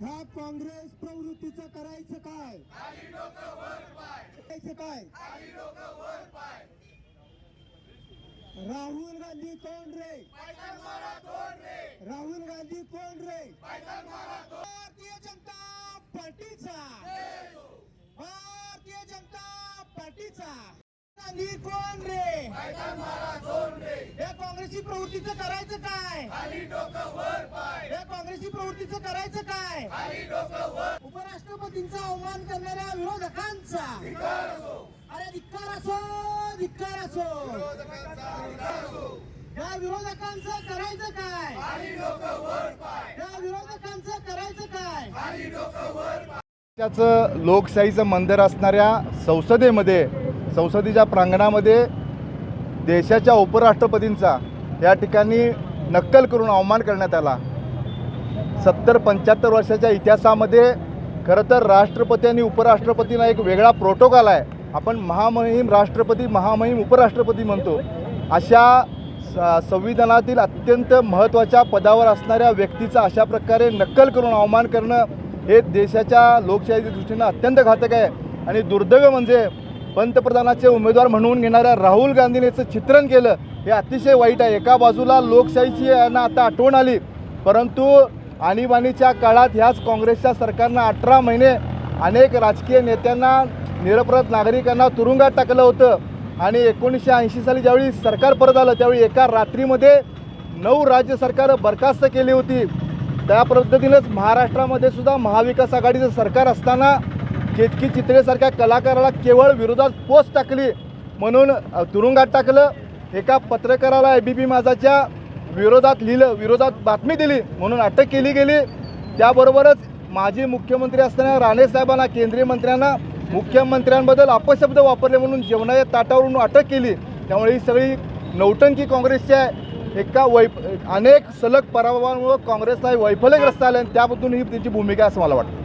काँग्रेस प्रवृत्तीचं करायचं काय? करायचं काय? राहुल गांधी कोण रे? राहुल गांधी कोण रे? भारतीय जनता पार्टीचा. भारतीय जनता पार्टीचा. गांधी कोण रे? या काँग्रेसची प्रवृत्तीचं करायचं काय? या काँग्रेसची प्रवृत्तीचं करायचं काय? उपराष्ट्रपतींचा अवमान करणाऱ्या विरोधकांचा. अरे धिक्कार असो धिक्कार असो. या विरोधकांचं करायचं काय? या विरोधकांचं करायचं काय? त्याचं लोकशाहीचं मंदिर असणाऱ्या संसदेमध्ये संसदेच्या प्रांगणामध्ये देशाच्या उपराष्ट्रपतींचा या ठिकाणी नक्कल करून अवमान करण्यात आला. सत्तर पंच्याहत्तर वर्षाच्या इतिहासामध्ये खरं तर राष्ट्रपती आणि उपराष्ट्रपतींना एक वेगळा प्रोटोकॉल आहे. आपण महामहिम राष्ट्रपती महामहिम उपराष्ट्रपती म्हणतो. अशा स- संविधानातील अत्यंत महत्त्वाच्या पदावर असणाऱ्या व्यक्तीचा अशा प्रकारे नक्कल करून अवमान करणं हे देशाच्या लोकशाहीच्या दृष्टीनं अत्यंत घातक आहे. आणि दुर्दैव म्हणजे पंतप्रधानाचे उमेदवार म्हणून घेणाऱ्या राहुल गांधीने याचं चित्रण केलं हे अतिशय वाईट आहे. एका बाजूला लोकशाहीची यांना आता आठवण आली. परंतु आणीबाणीच्या काळात ह्याच काँग्रेसच्या सरकारनं अठरा महिने अनेक राजकीय नेत्यांना निरपराध नागरिकांना तुरुंगात टाकलं होतं. आणि एकोणीसशे ऐंशी साली ज्यावेळी सरकार परत आलं त्यावेळी एका रात्रीमध्ये नऊ राज्य सरकारं बरखास्त केली होती. त्या पद्धतीनंच महाराष्ट्रामध्ये सुद्धा महाविकास आघाडीचं सरकार असताना केतकी चित्रेसारख्या कलाकाराला केवळ विरोधात पोस्ट टाकली म्हणून तुरुंगात टाकलं. एका पत्रकाराला ए बी पी माझाच्या विरोधात लिहिलं विरोधात बातमी दिली म्हणून अटक केली गेली. त्याबरोबरच माजी मुख्यमंत्री असताना राणेसाहेबांना केंद्रीय मंत्र्यांना मुख्यमंत्र्यांबद्दल अपशब्द वापरले म्हणून जेवणाच्या ताटावरून अटक केली. त्यामुळे ही सगळी नौटंकी काँग्रेसची आहे. एका वैफ अनेक सलग पराभवांमुळं काँग्रेसला वैफल्यग्रस्त आले आणि त्याबद्दल ही त्यांची भूमिका असं मला वाटतं.